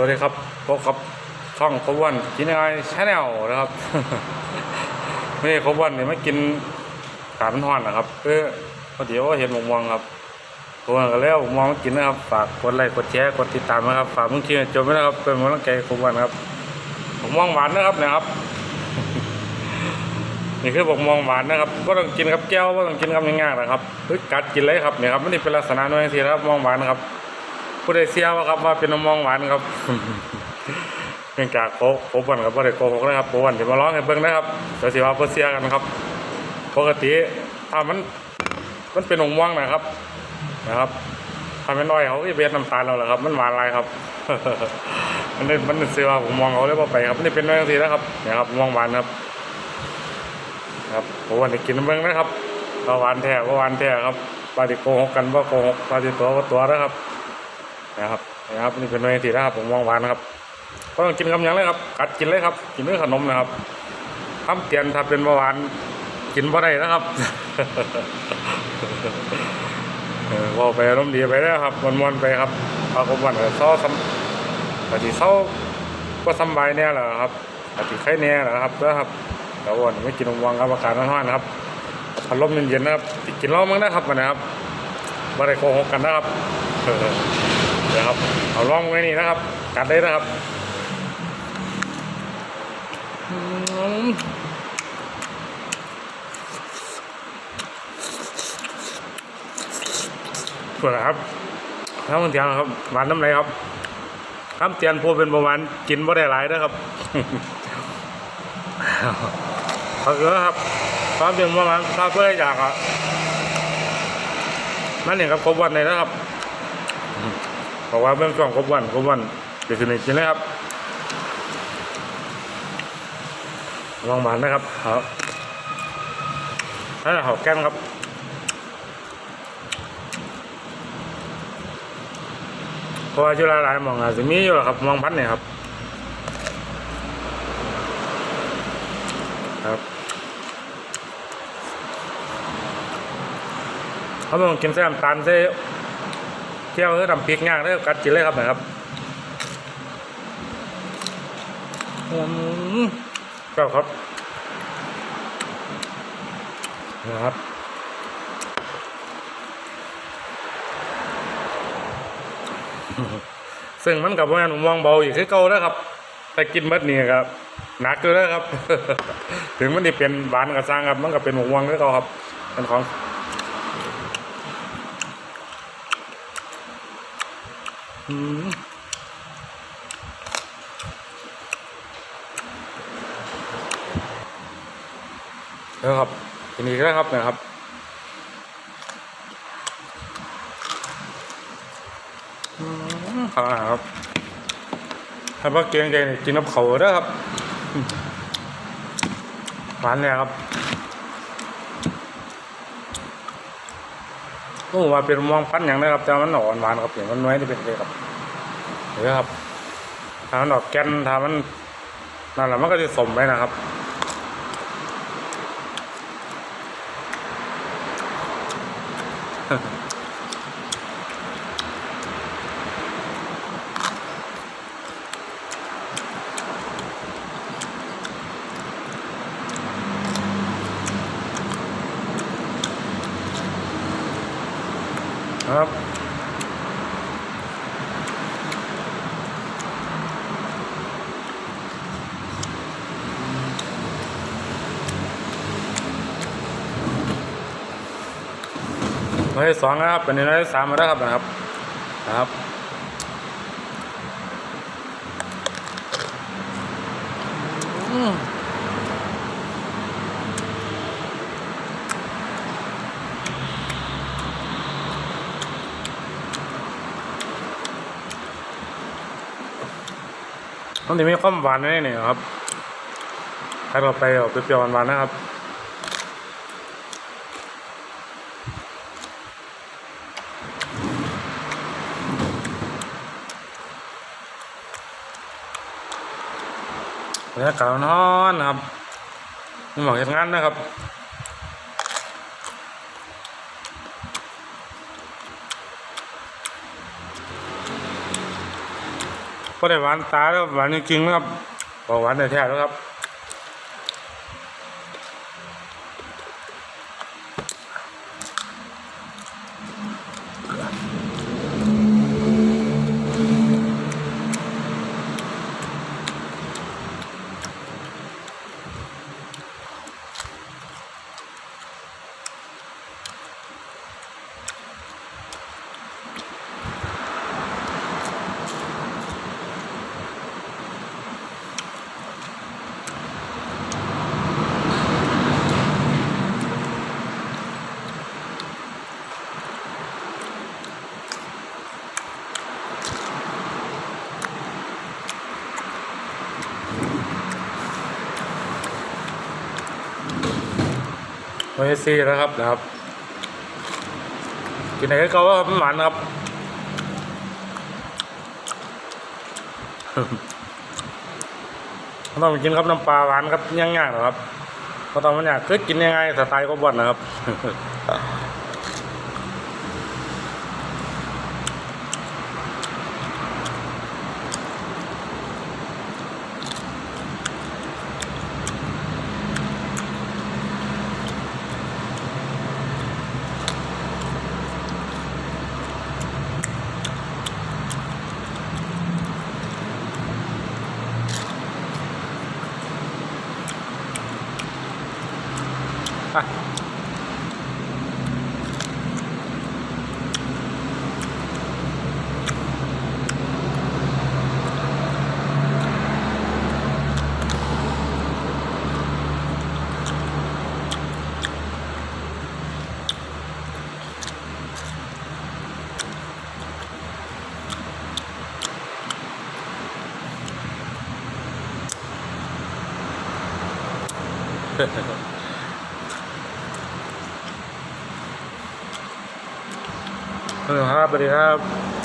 วัสดีครับพบกับช่องครบวันกินยังไงชาแนลนะครับ ไม่ครบวันเนี่ยไม่กินกาดมันทอนนะครับเออพอดีว่าเห็นหมกมองครับตัวนั้นก็แล้วมองกินนะครับฝากกดไลค์กดแชร์กดติดตามนะครับฝากมึงคิดจบไว้นะครับเป็นกำลังใจครบวันครับหมมองหวานนะครับนะครับนี่คือบอกมองหวานนะครับก็ต้องกินกับแก้วก็ต้องกินกับง่ายๆนะครับเฮ้ยกัดกินเลยครับเนี่ยครับไม่ได้เป็นลักษณะน้อยทีนะครับมองหวานนะครับ ผู้ใดเสียว่าครับว่าเป็นน้ำมองหวานครับเนื่องจากโคโควันกับบ่ได้โกหกนะครับโควันจะมาร้องให้เบิ่งนะครับเดี๋ยวสิว่าเพื่อเสียกันครับ ปกติถ้ามันมันเป็นนมม่วงนะครับ นะครับถ้าเป็นน้อยเขาก็จะเป็นน้ำตาลเราแหละครับ มันหวานอะไรครับ มันเป็นมันเป็นเสือผมมองเขาเลยว่าไปครับนี่เป็นน้อยทีนะครับเนี่ยครับม่วงหวานครับ ครับผมวันนี้กินเบิ่งนะครับหวานแท้ว่าหวานแท้ครับปาติโกหกกันว่าโกหกปาติตัวว่าตัวนะครับ นะครับนะครับนี่เป็นเมนูที่นะครับผมมองหวานนะครับก็ต้องกินคำยังเลยครับกัดกินเลยครับ กินด้วยขนมนะครับทำเตียนถ้าเป็นเบาหวานกินบ่ได้นะครับเออว่าไปอารมดีไปแล้วครับมวนๆไปครับเอากวันเศร้าซ้ำปฏิเศร้าก็สบายแน่แหละครับปฏิไข้แน่แหละครับแล้วครับแต่วันไม่กินนมวังครับอากาศร้อนๆนะครับพัดลมเย็นๆนะครับกินเหล้ามั้งนะครับวันนะครับบ่ได้โกหกกันนะครับ เดี๋ยวครับเอาล่องไว้นี่นะครับ กัดได้นะครับอืมส่วนนะครับน้ำมันเทียนครับหวานน้ำไหลครับน้ำเตียนพูเป็นประมาณกินบ่ได้หลายนะครับเขาเกลือครับความเป็นประมาณถ้าเพื่ออยากอะนั่นเองครับครบวันเลยนะครับ บอกว่าเบื้องต้นครบวันครบวันเดี๋ยวคืนนี้กินเลยครับลองหวานนะครับครับนั่นแหละหอมแก้มครับเพราะว่าจุฬาหลายมองอาจจะมีอยู่หรอครับ มองพัดเนี่ยครับ ครับเขาบอกกินเส้นน้ำตาลเส้น เที่ยวคือทำพริกย่างได้กัดกินเลยครับนะครับอืมก็ครับนะครับซึ่งมันกับว่าผมมองเบาอีกคือเก่าแล้วครับ แต่กินเม็ดนี่ครับหนักเลยนะครับ ถึงมันจะเป็นหวานกับซางครับ มันก็เป็นหมูวังคือเก่าครับเป็นของ อืมแล้วครับทีนี้ก็ครับนะครับอืมครับถ้าว่าเกียงใจนี่กินน้ำเขาเด้ครับหวานเนี่ยครับ ก็ว่าเป็นมองพันอย่างนะครับ แต่มันอ่อนหวานครับอย่างมันน้อยที่เป็นเลยครับเดี๋ยวครับถ้ามันออกแกนถ้ามันนั่นแหละมันก็จะสมไปนะครับ ครับน้อยสองนะครับเป็นน้อยสามมาแล้วครับนะครับนะครับอืม มันจะมีความหวานในนี่ครับถ้าเราไปเอาเปรี้ยวๆหวานๆนะครับบรรยากาศร้อนครับหมอกเห็นงานนะครับ ก็ได้หวานตาแล้วหวานจริงๆนะครับบอกหวานแท้ๆแล้วครับ เอซีแล้วครับนะครับ กินไหนก็ว่ามันหวานครับต้องกินครับน้ำปลาหวานครับย่างๆนะครับก็ต้องมันอยากคือกินยังไงสไตล์ก็บ่นนะครับ อะเออ ครับสวัสดีครับ